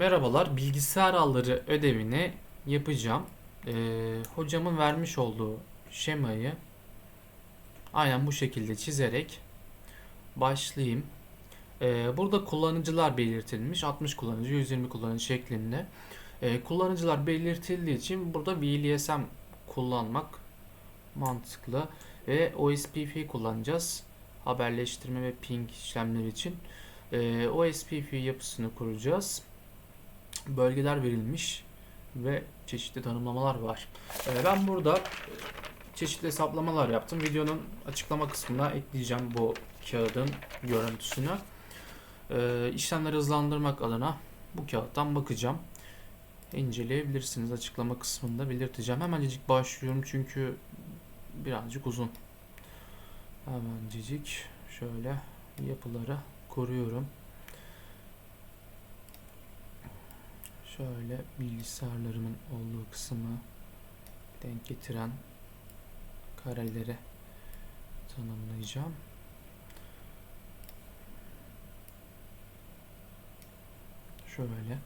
Merhabalar, bilgisayar ağları ödevini yapacağım. Ee, hocamın vermiş olduğu şemayı aynen bu şekilde çizerek başlayayım. Ee, burada kullanıcılar belirtilmiş. 60 kullanıcı, 120 kullanıcı şeklinde. Ee, kullanıcılar belirtildiği için burada VLSM kullanmak mantıklı. Ve OSPF kullanacağız. Haberleştirme ve ping işlemleri için. Ee, OSPF yapısını kuracağız bölgeler verilmiş ve çeşitli tanımlamalar var. Ee, ben burada çeşitli hesaplamalar yaptım. Videonun açıklama kısmına ekleyeceğim bu kağıdın görüntüsünü. Ee, hızlandırmak adına bu kağıttan bakacağım. İnceleyebilirsiniz. Açıklama kısmında belirteceğim. Hemencik başlıyorum çünkü birazcık uzun. Hemencik şöyle yapıları koruyorum. Şöyle bilgisayarlarımın olduğu kısmı denk getiren kareleri tanımlayacağım. Şöyle.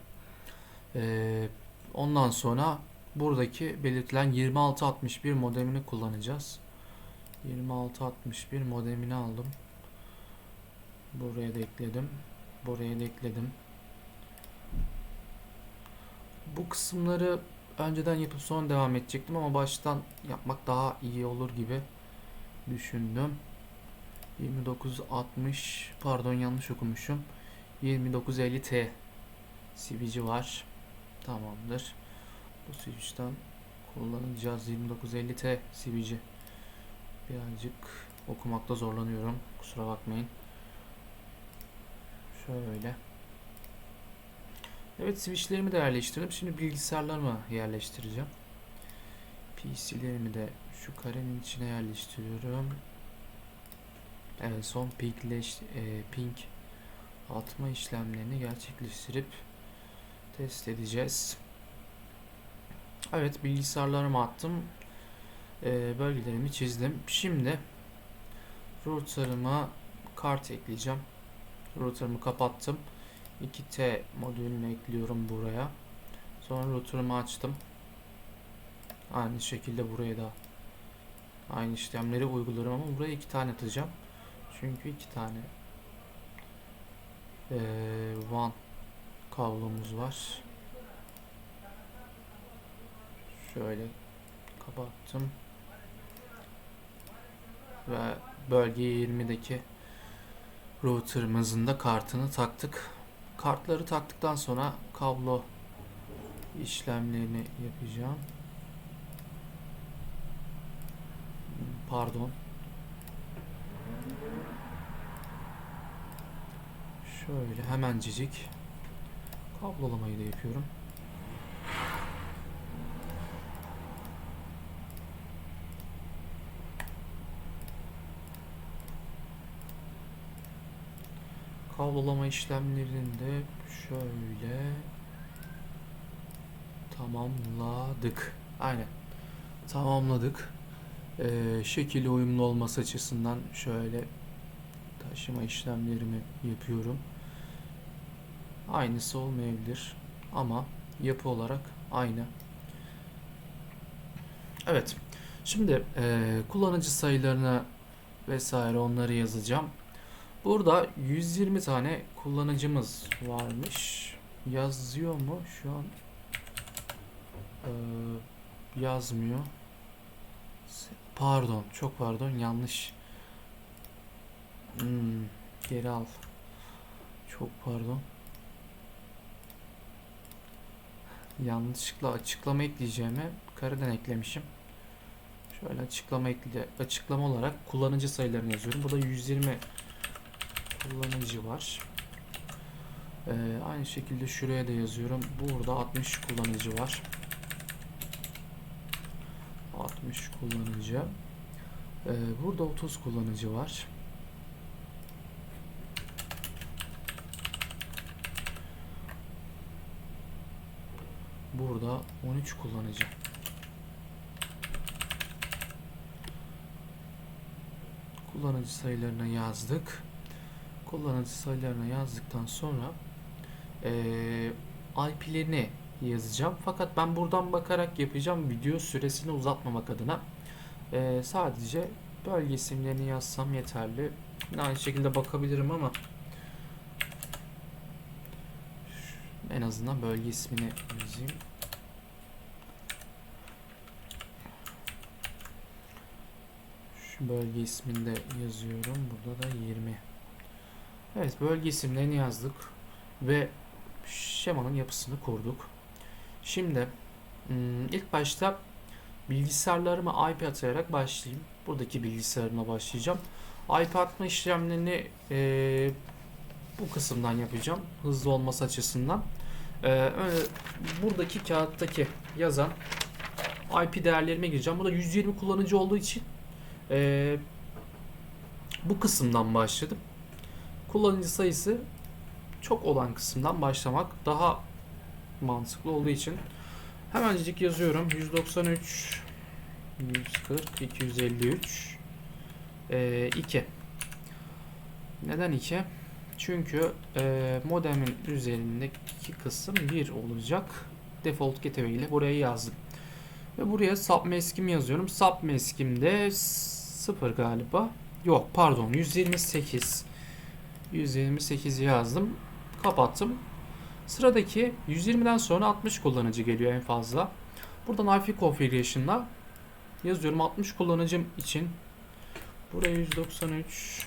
Ee, ondan sonra buradaki belirtilen 2661 modemini kullanacağız. 2661 modemini aldım. Buraya da ekledim. Buraya da ekledim. Bu kısımları önceden yapıp sonra devam edecektim ama baştan yapmak daha iyi olur gibi düşündüm. 2960 pardon yanlış okumuşum. 2950T CVC var. Tamamdır. Bu switch'ten kullanacağız 2950T CVC. Birazcık okumakta zorlanıyorum. Kusura bakmayın. Şöyle. Evet switchlerimi de yerleştirdim. Şimdi bilgisayarlarımı yerleştireceğim. PC'lerimi de şu karenin içine yerleştiriyorum. En son pinkleş, e, ping atma işlemlerini gerçekleştirip test edeceğiz. Evet bilgisayarlarımı attım. E, bölgelerimi çizdim. Şimdi router'ıma kart ekleyeceğim. Router'ımı kapattım. 2T modülünü ekliyorum buraya. Sonra router'ımı açtım. Aynı şekilde buraya da aynı işlemleri uygularım ama buraya iki tane atacağım. Çünkü iki tane ee, WAN kablomuz var. Şöyle kapattım. Ve bölge 20'deki router'ımızın da kartını taktık. Kartları taktıktan sonra kablo işlemlerini yapacağım. Pardon. Şöyle hemencecik kablolamayı da yapıyorum. Kablolama işlemlerini de şöyle tamamladık. Aynen. Tamamladık. Ee, şekil uyumlu olması açısından şöyle taşıma işlemlerimi yapıyorum. Aynısı olmayabilir ama yapı olarak aynı. Evet. Şimdi e, kullanıcı sayılarını vesaire onları yazacağım. Burada 120 tane kullanıcımız varmış. Yazıyor mu? Şu an ee, yazmıyor. Pardon, çok pardon, yanlış. Hmm, geri al. Çok pardon. Yanlışlıkla açıklama ekleyeceğime kareden eklemişim. Şöyle açıklama ekle açıklama olarak kullanıcı sayılarını yazıyorum. Burada 120 kullanıcı var. Ee, aynı şekilde şuraya da yazıyorum. Burada 60 kullanıcı var. 60 kullanıcı. Ee, burada 30 kullanıcı var. Burada 13 kullanıcı. Kullanıcı sayılarını yazdık kullanıcı sayılarını yazdıktan sonra ee, IP'lerini yazacağım. Fakat ben buradan bakarak yapacağım video süresini uzatmamak adına. Ee, sadece bölge isimlerini yazsam yeterli. Yine aynı şekilde bakabilirim ama en azından bölge ismini yazayım. Şu bölge ismini de yazıyorum. Burada da 20. Evet bölge isimlerini yazdık ve şemanın yapısını kurduk. Şimdi hmm, ilk başta bilgisayarlarıma IP atayarak başlayayım. Buradaki bilgisayarıma başlayacağım. IP atma işlemlerini eee, bu kısımdan yapacağım. Hızlı olması açısından. Ö- buradaki kağıttaki yazan IP değerlerime gireceğim. Bu da 120 kullanıcı olduğu için eee, bu kısımdan başladım. Kullanıcı sayısı çok olan kısımdan başlamak daha mantıklı olduğu için hemencik yazıyorum. 193 140 253 ee, 2 neden 2 çünkü e, modemin üzerindeki kısım 1 olacak. Default gateway ile buraya yazdım. Ve buraya submaskim yazıyorum. Submaskimde 0 galiba. Yok pardon 128 128 yazdım kapattım Sıradaki 120'den sonra 60 kullanıcı geliyor en fazla. Buradan IP configuration'da yazıyorum 60 kullanıcım için buraya 193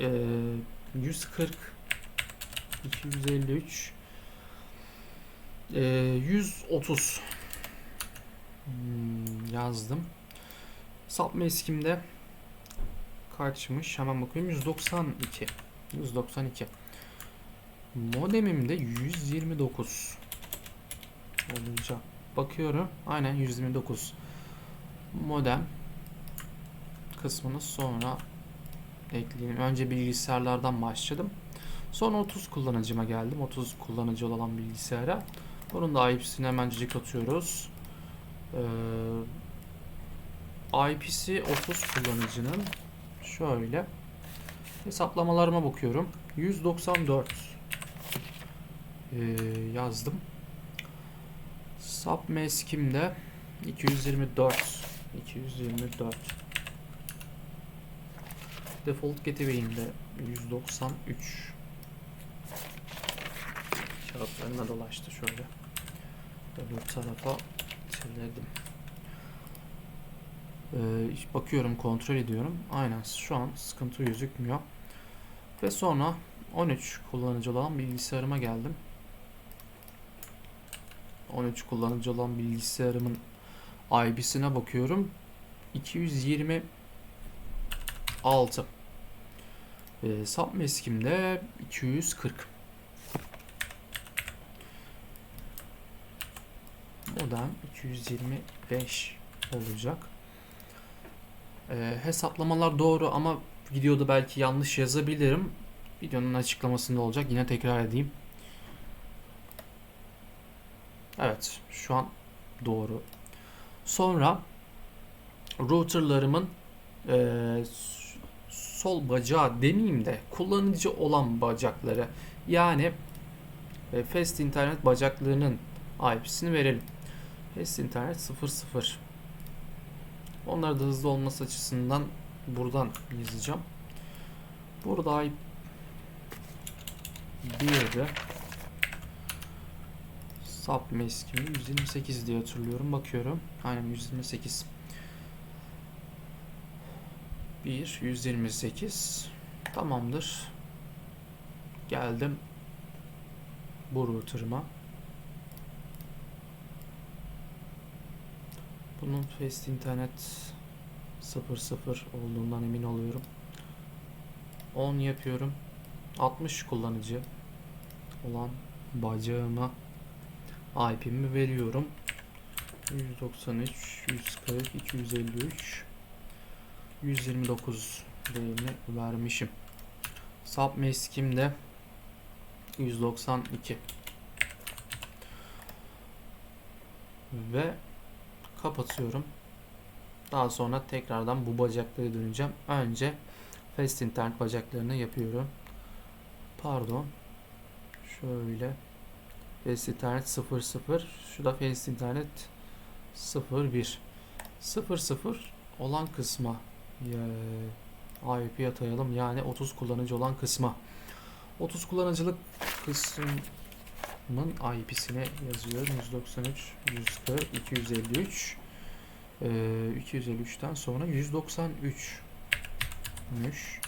eee, 140 253 eee, 130 Hmm, yazdım. Submaskim'de kaçmış? Hemen bakayım. 192. 192. Modemimde 129 olacak. Bakıyorum. Aynen 129. Modem kısmını sonra ekleyeyim. Önce bilgisayarlardan başladım. Sonra 30 kullanıcıma geldim. 30 kullanıcı olan bilgisayara. Bunun da IP'sini hemencik atıyoruz. Ee, IP'si 30 kullanıcının şöyle. Hesaplamalarıma bakıyorum. 194 ee, yazdım. Submaskim'de 224 224 Default Gateway'imde 193 Kağıtlarına dolaştı şöyle. Öbür tarafa çevirdim ee, Bakıyorum kontrol ediyorum. Aynen şu an sıkıntı gözükmüyor. Ve sonra 13 kullanıcı olan bilgisayarıma geldim. 13 kullanıcı olan bilgisayarımın IP'sine bakıyorum. 226 e, Submaskim'de 240 Modem 225 olacak. E, hesaplamalar doğru ama videoda belki yanlış yazabilirim. Videonun açıklamasında olacak. Yine tekrar edeyim. Evet, şu an doğru. Sonra routerlarımın eee, sol bacağı demeyeyim de kullanıcı olan bacakları yani e, Fast internet bacaklarının IP'sini verelim. Fast internet 00. Onlar da hızlı olması açısından buradan yazacağım. Burada IP 1'de Submask'imi 128 diye hatırlıyorum. Bakıyorum. Aynen 128. 1 128 tamamdır. Geldim bu router'ıma. Bunun fast internet 00 olduğundan emin oluyorum. 10 yapıyorum. 60 kullanıcı olan bacağıma IP'mi veriyorum. 193, 140, 253, 129 değerini vermişim. Submask'imde 192 ve kapatıyorum. Daha sonra tekrardan bu bacakları döneceğim. Önce Fast Internet bacaklarını yapıyorum. Pardon. Şöyle Fast internet 00. Şu da fast internet 01. 00 olan kısma ya, IP atayalım. Yani 30 kullanıcı olan kısma. 30 kullanıcılık kısmın IP'sine yazıyorum. 193, 140, 253. Ee, 253'ten sonra 193 müş.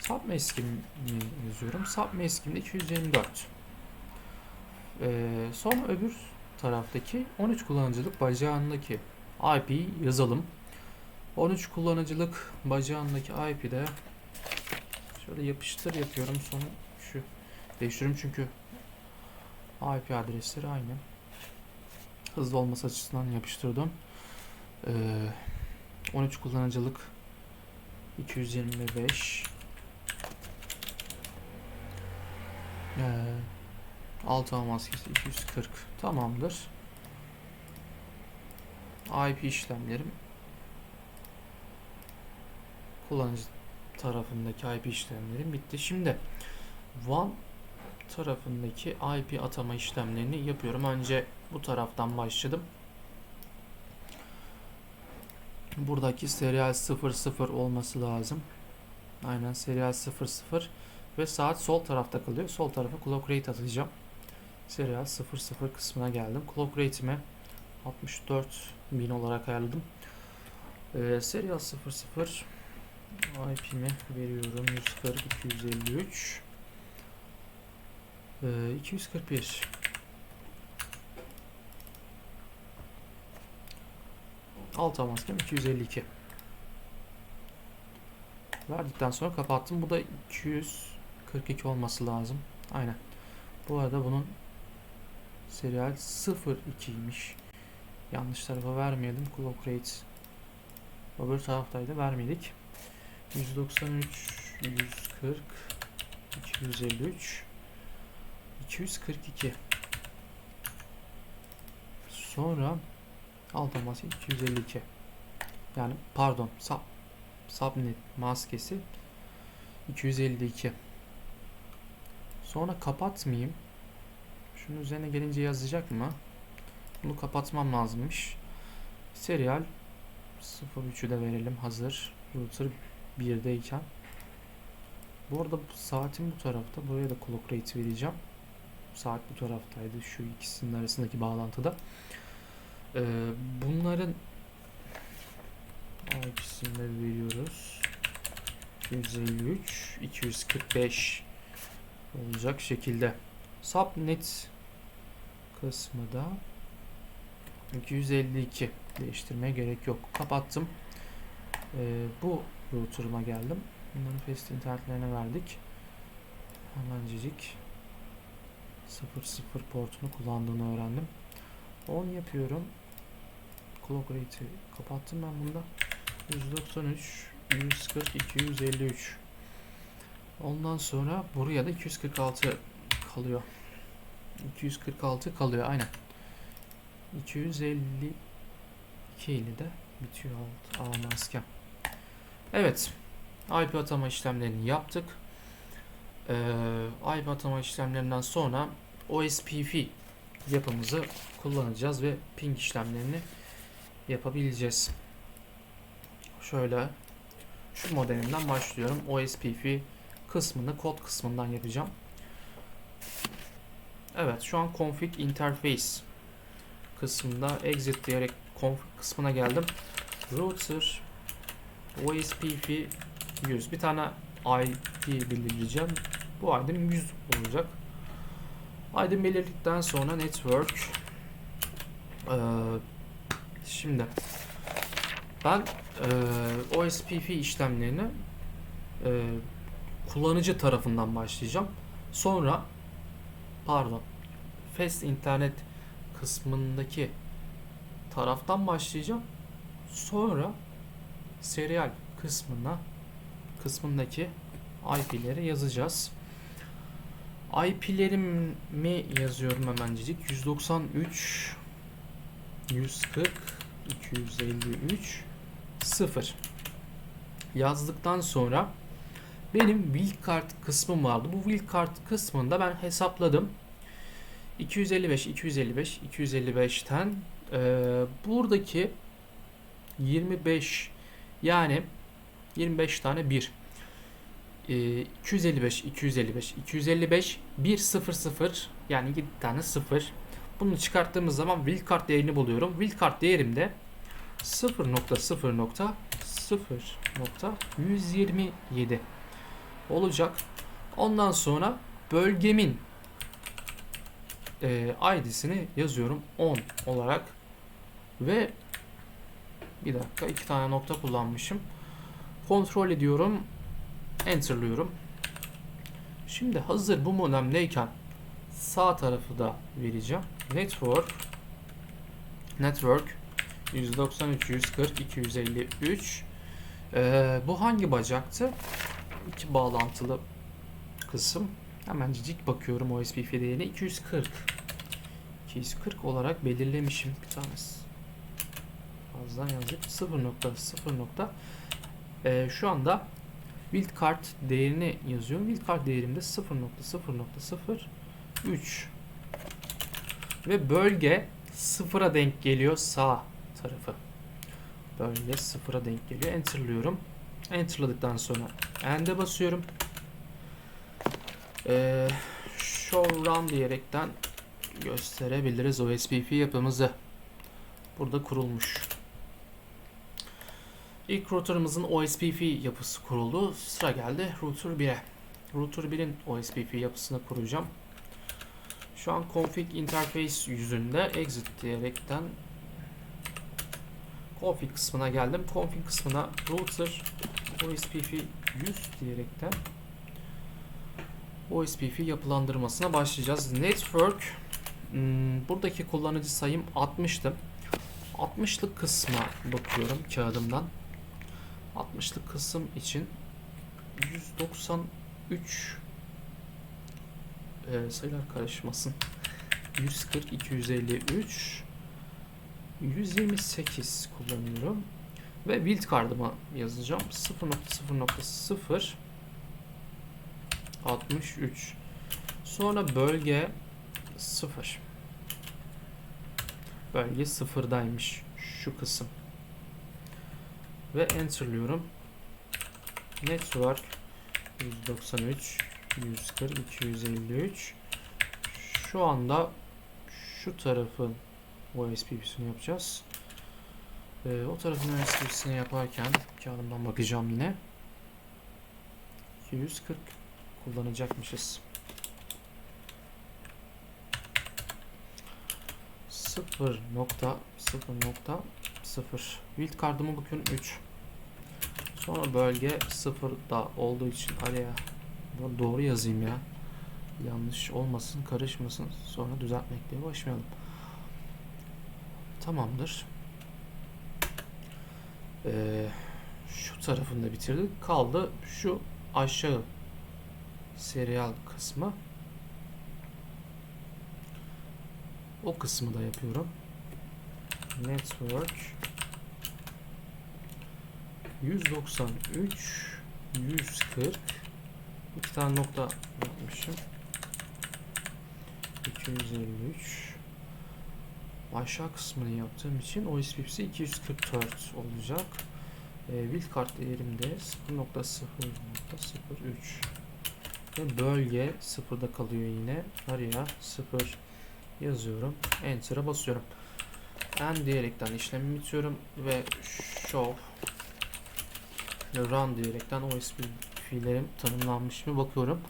Submask'imi yazıyorum. Submask'imde 224. Ee, sonra öbür taraftaki 13 kullanıcılık bacağındaki IP yazalım. 13 kullanıcılık bacağındaki IP'de şöyle yapıştır yapıyorum. Sonra şu değiştiriyorum çünkü IP adresleri aynı. Hızlı olması açısından yapıştırdım. Ee, 13 kullanıcılık 225 ee, altı ağ maskesi 240 tamamdır. IP işlemlerim kullanıcı tarafındaki IP işlemlerim bitti. Şimdi WAN tarafındaki IP atama işlemlerini yapıyorum. Önce bu taraftan başladım. Buradaki serial 00 olması lazım. Aynen serial 00 ve saat sol tarafta kalıyor. Sol tarafa clock rate atacağım. Serial 00 kısmına geldim. Clock rate'imi 64.000 olarak ayarladım. Ee, serial 00 IP'mi veriyorum 140 253 ee, 241 Alt maskem 252 Verdikten sonra kapattım. Bu da 242 olması lazım. Aynen. Bu arada bunun serial 02'ymiş. Yanlış tarafa vermeyelim. Clock rate öbür taraftaydı. Vermedik. 193 140 253 242 sonra alt maske 252 yani pardon sub subnet maskesi 252 sonra kapatmayayım. Şunun üzerine gelince yazacak mı? Bunu kapatmam lazımmış. Serial 03'ü de verelim hazır. Router 1'deyken bu arada bu saatin bu tarafta. Buraya da clock rate vereceğim saat bu taraftaydı şu ikisinin arasındaki bağlantıda. Ee, bunların IP'sini veriyoruz? 253 245 olacak şekilde. Subnet kısmı da 252 değiştirmeye gerek yok. Kapattım. Ee, bu router'ıma geldim. Bunların fast internetlerine verdik. Hemencecik 00 portunu kullandığını öğrendim. 10 yapıyorum. Clock rate'i kapattım ben bunda. 193 140 253 ondan sonra buraya da 246 kalıyor. 246 kalıyor aynen. 252 ile de bitiyor alt ağ maskem evet IP atama işlemlerini yaptık ee, IP atama işlemlerinden sonra OSPF yapımızı kullanacağız ve ping işlemlerini yapabileceğiz. Şöyle şu modelimden başlıyorum. OSPF kısmını kod kısmından yapacağım. Evet şu an config interface kısmında exit diyerek config kısmına geldim. Router OSPF 100 bir tane IP belirleyeceğim. Bu ID'm 100 olacak. ID belirledikten sonra network ee, şimdi ben e, OSPF işlemlerini e, kullanıcı tarafından başlayacağım. Sonra pardon fast internet kısmındaki taraftan başlayacağım. Sonra serial kısmına kısmındaki IP'leri yazacağız. IP'lerimi yazıyorum hemencik. 193 140 253 0 yazdıktan sonra benim wildcard kısmım vardı. Bu wildcard kısmında ben hesapladım. 255, 255, 255'ten eee, buradaki 25 yani 25 tane 1. Eee, 255, 255, 255, 1, 0, 0 yani 7 tane 0. Bunu çıkarttığımız zaman wildcard değerini buluyorum. Wildcard değerim de 0.0.0.127 olacak. Ondan sonra bölgemin e, ID'sini yazıyorum 10 olarak ve bir dakika iki tane nokta kullanmışım. Kontrol ediyorum. Enter'lıyorum. Şimdi hazır bu modemdeyken sağ tarafı da vereceğim. Network Network 193 140 253 Ee, bu hangi bacaktı? İki bağlantılı kısım. Hemen cicik bakıyorum OSPF değerini 240 240 olarak belirlemişim bir tanesi. Fazla yazdık. 0 nokta 0 nokta. Ee, şu anda wildcard değerini yazıyorum. Wildcard değerimde 0.0.03 ve bölge sıfıra denk geliyor sağ tarafı. Bölge sıfıra denk geliyor. Enter'lıyorum. Enter'ladıktan sonra End'e basıyorum. Ee, show run diyerekten gösterebiliriz OSPF yapımızı. Burada kurulmuş. İlk router'ımızın OSPF yapısı kuruldu. Sıra geldi router 1'e. Router 1'in OSPF yapısını kuracağım. Şu an config interface yüzünde exit diyerekten config kısmına geldim. Config kısmına router OSPF 100 diyerekten OSPF yapılandırmasına başlayacağız. Network hmm, buradaki kullanıcı sayım 60'tı. 60'lık kısma bakıyorum kağıdımdan. 60'lık kısım için 193 e, sayılar karışmasın. 140, 253 128 kullanıyorum. Ve build kardıma yazacağım. 0.0.0 63 Sonra bölge 0 Bölge sıfırdaymış şu kısım. Ve enterlıyorum. Network 193 140 253 Şu anda şu tarafın OSP'sini yapacağız. Ee, o tarafın OSP'sini yaparken kağıdımdan bakacağım yine. 240 kullanacakmışız. 0.0.0 Build kardıma bakıyorum 3 Sonra bölge 0 da olduğu için araya doğru yazayım ya. Yanlış olmasın karışmasın. Sonra düzeltmekle başlayalım tamamdır. Ee, şu tarafını da bitirdik. Kaldı şu aşağı serial kısmı. O kısmı da yapıyorum. Network 193 140 iki tane nokta yapmışım 253 aşağı kısmını yaptığım için OSPF'si 244 olacak. E, build kart değerimde 0.0.03 ve bölge sıfırda kalıyor yine. Araya 0 yazıyorum. Enter'a basıyorum. En diyerekten işlemi bitiyorum ve show run diyerekten OSP fiillerim tanımlanmış mı bakıyorum.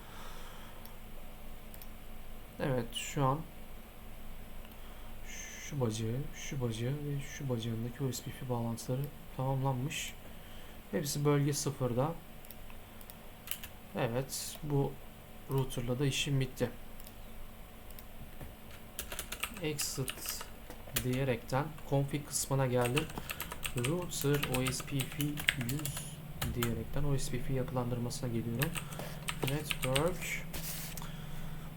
Evet şu an şu bacağı şu bacağı ve şu bacağındaki OSPF bağlantıları tamamlanmış. Hepsi bölge sıfırda. Evet bu router'la da işim bitti. Exit diyerekten config kısmına geldim. Router OSPF 100 diyerekten OSPF yapılandırmasına geliyorum. Network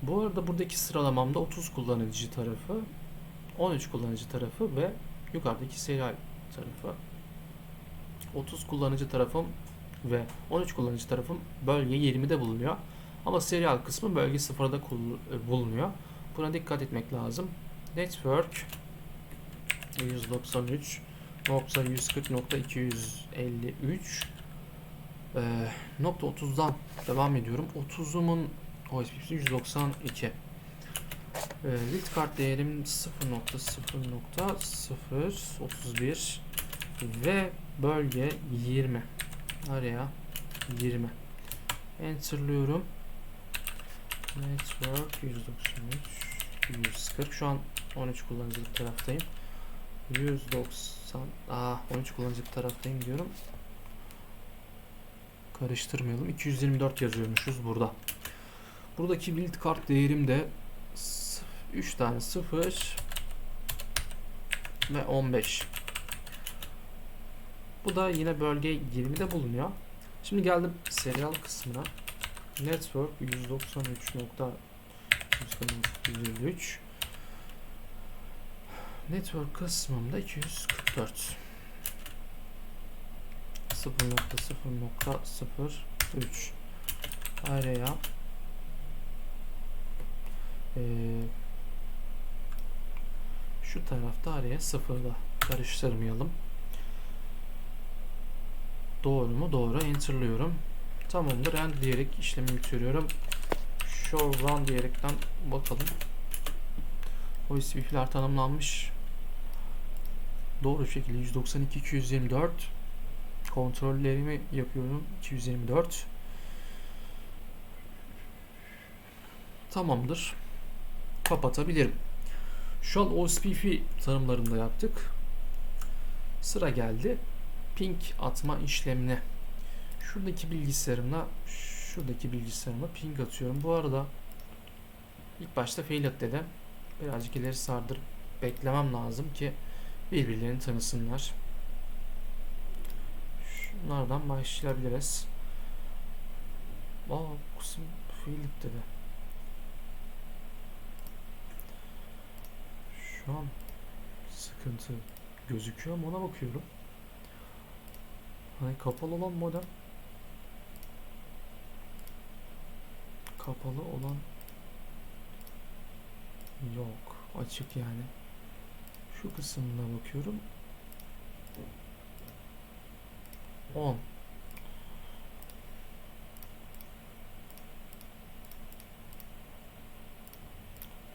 bu arada buradaki sıralamamda 30 kullanıcı tarafı 13 kullanıcı tarafı ve yukarıdaki serial tarafı 30 kullanıcı tarafım ve 13 kullanıcı tarafım bölge 20'de bulunuyor. Ama serial kısmı bölge 0'da bulunuyor. Buna dikkat etmek lazım. Network 193 140 nokta 253 ee, nokta 30'dan devam ediyorum. 30'umun OSP'si 192. Ee, Lit kart değerim 0.0.031 ve bölge 20. Araya 20. Enter'lıyorum. Network 193 140 şu an 13 kullanıcılık taraftayım. 190 Aa 13 kullanıcılık taraftayım diyorum. Karıştırmayalım. 224 yazıyormuşuz burada. Buradaki build kart değerim de 3 tane 0 ve 15. Bu da yine bölge 20'de bulunuyor. Şimdi geldim serial kısmına. Network 193.153 Network kısmımda 244 0.0.03 araya ee, şu tarafta araya sıfırla karıştırmayalım. Doğru mu? Doğru. Enter'lıyorum. Tamamdır. End diyerek işlemi bitiriyorum. Show run diyerekten bakalım. OSP'ler tanımlanmış. Doğru şekilde 192 224 kontrollerimi yapıyorum. 224 tamamdır. Kapatabilirim. Şu an OSPF tanımlarında yaptık. Sıra geldi ping atma işlemine. Şuradaki bilgisayarımla şuradaki bilgisayarıma ping atıyorum. Bu arada ilk başta fail at dedi birazcık ileri sardırıp beklemem lazım ki birbirlerini tanısınlar Şunlardan başlayabiliriz. Aa kısım Philip dedi. Şu an sıkıntı gözüküyor ama ona bakıyorum. Hani kapalı olan modem kapalı olan yok açık yani şu kısmına bakıyorum 10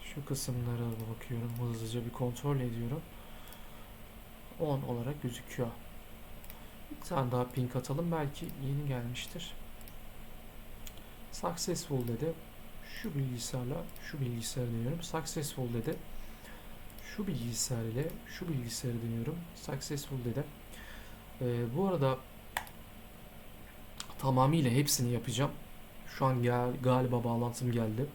Şu kısımlara bakıyorum. Hızlıca bir kontrol ediyorum. 10 olarak gözüküyor. Bir tane daha ping atalım. Belki yeni gelmiştir. Successful dedi. Şu bilgisayarla şu bilgisayarı deniyorum. Successful dedi. Şu bilgisayar ile şu bilgisayarı deniyorum. Successful dedi. Ee, bu arada Tamamıyla hepsini yapacağım. Şu an gel, galiba bağlantım geldi.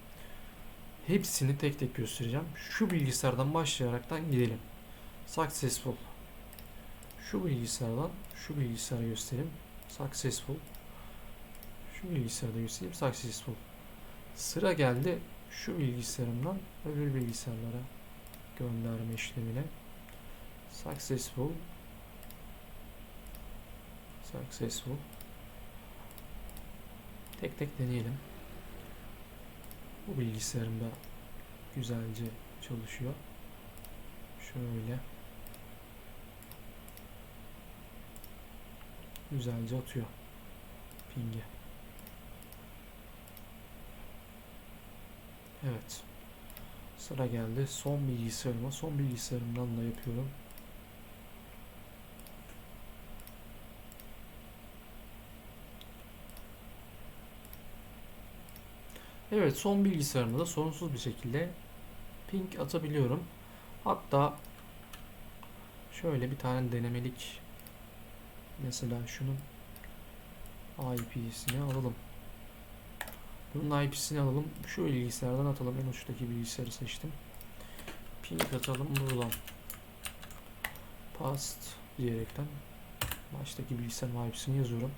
Hepsini tek tek göstereceğim. Şu bilgisayardan başlayaraktan gidelim. Successful. Şu bilgisayardan şu bilgisayara göstereyim. Successful. Şu bilgisayarda göstereyim. Successful. Sıra geldi şu bilgisayarımdan öbür bilgisayarlara gönderme işlemine. Successful. Successful. Tek tek deneyelim. Bu bilgisayarım da güzelce çalışıyor. Şöyle. Güzelce atıyor. Pingi. Evet. Sıra geldi. Son bilgisayarıma. Son bilgisayarımdan da yapıyorum. Evet son bilgisayarımda da sorunsuz bir şekilde ping atabiliyorum. Hatta şöyle bir tane denemelik mesela şunun IP'sini alalım. Bunun IP'sini alalım. Şu bilgisayardan atalım. En uçtaki bilgisayarı seçtim. Ping atalım buradan. Past diyerekten baştaki bilgisayarın IP'sini yazıyorum.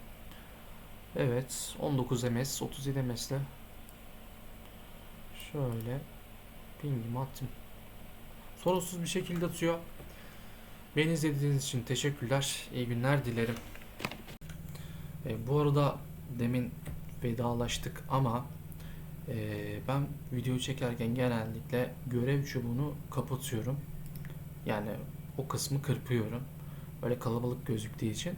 Evet 19 ms 37 ms Şöyle pingimi attım. Sorunsuz bir şekilde atıyor. Beni izlediğiniz için teşekkürler. İyi günler dilerim. E, bu arada demin vedalaştık ama Ee, ben video çekerken genellikle görev çubuğunu kapatıyorum. Yani o kısmı kırpıyorum. Böyle kalabalık gözüktüğü için.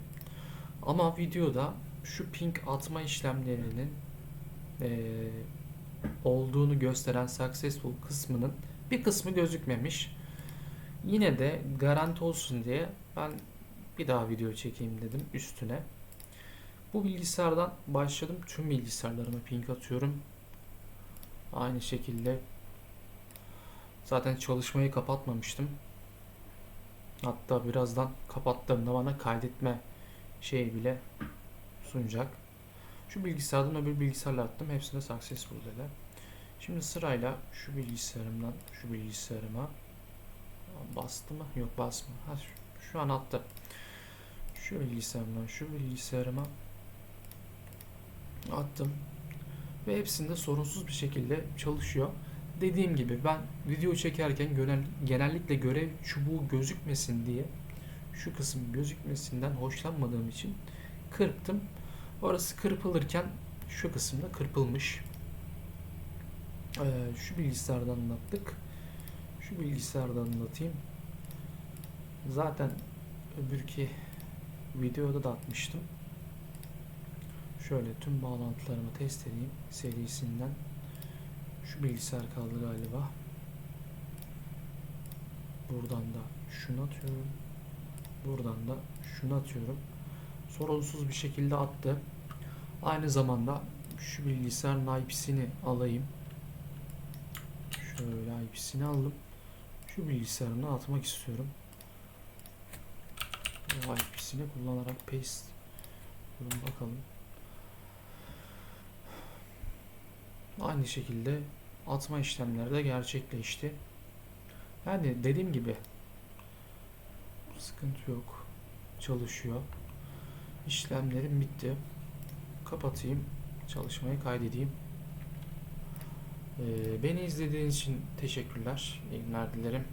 Ama videoda şu ping atma işlemlerinin eee, olduğunu gösteren successful kısmının bir kısmı gözükmemiş. Yine de garanti olsun diye ben bir daha video çekeyim dedim üstüne. Bu bilgisayardan başladım. Tüm bilgisayarlarıma ping atıyorum. Aynı şekilde zaten çalışmayı kapatmamıştım. Hatta birazdan kapattığımda bana kaydetme şeyi bile sunacak. Şu bilgisayardan öbür bilgisayarla attım. Hepsinde successful dedi. Şimdi sırayla şu bilgisayarımdan şu bilgisayarıma bastı mı? Yok basma. Ha, şu, şu an attı. Şu bilgisayarımdan şu bilgisayarıma attım. Ve hepsinde sorunsuz bir şekilde çalışıyor. Dediğim gibi ben video çekerken genel, genellikle görev çubuğu gözükmesin diye şu kısım gözükmesinden hoşlanmadığım için kırptım. Orası kırpılırken şu kısımda kırpılmış. Ee, şu bilgisayardan anlattık. Şu bilgisayardan anlatayım. Zaten öbürki videoda da atmıştım. Şöyle tüm bağlantılarımı test edeyim serisinden. Şu bilgisayar kaldı galiba. Buradan da şunu atıyorum. Buradan da şunu atıyorum. Sorunsuz bir şekilde attı. Aynı zamanda şu bilgisayarın IP'sini alayım. Şöyle IP'sini aldım. Şu bilgisayarına atmak istiyorum. Bu IP'sini kullanarak paste. Durun bakalım. Aynı şekilde atma işlemleri de gerçekleşti. Yani dediğim gibi sıkıntı yok. Çalışıyor. İşlemlerim bitti. Kapatayım. Çalışmayı kaydedeyim. Ee, beni izlediğiniz için teşekkürler. İyi günler dilerim.